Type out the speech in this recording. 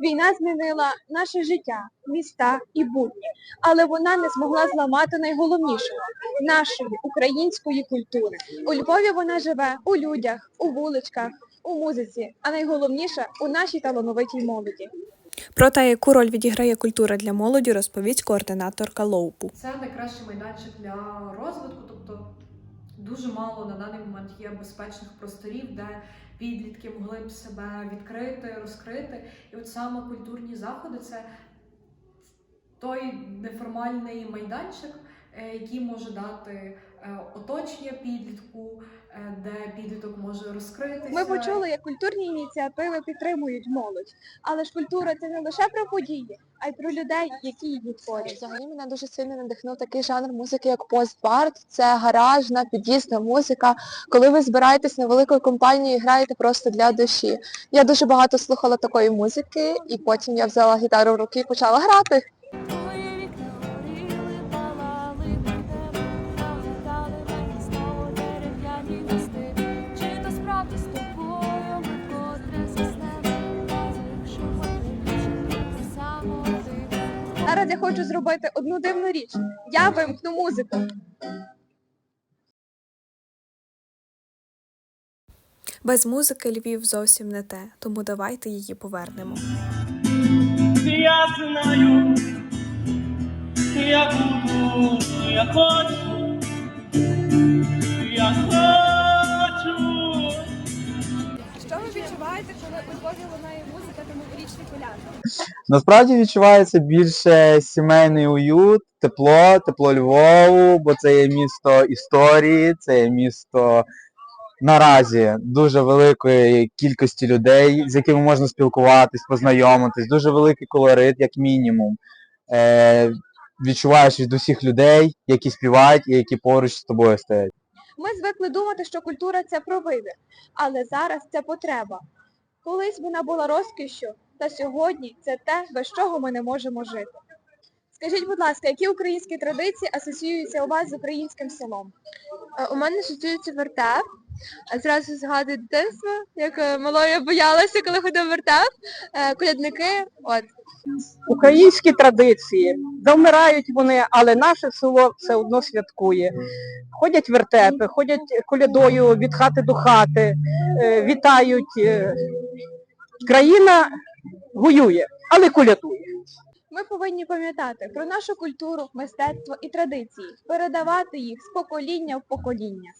Війна змінила наше життя, міста і будні, але вона не змогла зламати найголовнішого нашої української культури. У Львові вона живе у людях, у вуличках, у музиці, а найголовніше у нашій талановитій молоді. Про те, яку роль відіграє культура для молоді, розповість координаторка Лоупу. Це найкращий майданчик для розвитку, тобто дуже мало на даний момент є безпечних просторів, де підлітки могли б себе відкрити, розкрити. І от саме культурні заходи це той неформальний майданчик, е, який може дати е, оточення підлітку, е, де підліток може розкритися. Ми почули, як культурні ініціативи підтримують молодь. Але ж культура це не лише про події, а й про людей, які її творять. Взагалі мене дуже сильно надихнув такий жанр музики, як постбард. Це гаражна, під'їзна музика. Коли ви збираєтесь на велику компанію і граєте просто для душі. Я дуже багато слухала такої музики, і потім я взяла гітару в руки і почала грати. Зараз я хочу зробити одну дивну річ. Я вимкну музику. Без музики Львів зовсім не те, тому давайте її повернемо. Я знаю, я буду, я хочу, відчуваєте, коли у Львові лунає музика та новорічний колядок? Насправді відчувається більше сімейний уют, тепло, тепло Львову, бо це є місто історії, це є місто наразі дуже великої кількості людей, з якими можна спілкуватись, познайомитись, дуже великий колорит, як мінімум. Е, відчуваєш від усіх людей, які співають і які поруч з тобою стоять. Ми звикли думати, що культура це про вибір, але зараз це потреба. Колись вона була розкішшю, та сьогодні це те, без чого ми не можемо жити. Скажіть, будь ласка, які українські традиції асоціюються у вас з українським селом? Е, У мене асоціюється вертеп. А Зразу згадую дитинство, як е, малою я боялася, коли ходив вертеп. Е, Колядники, от. українські традиції. Завмирають вони, але наше село все одно святкує. Ходять вертепи, ходять колядою від хати до хати, е, вітають. Країна воює, але кулятує. Ми повинні пам'ятати про нашу культуру, мистецтво і традиції, передавати їх з покоління в покоління.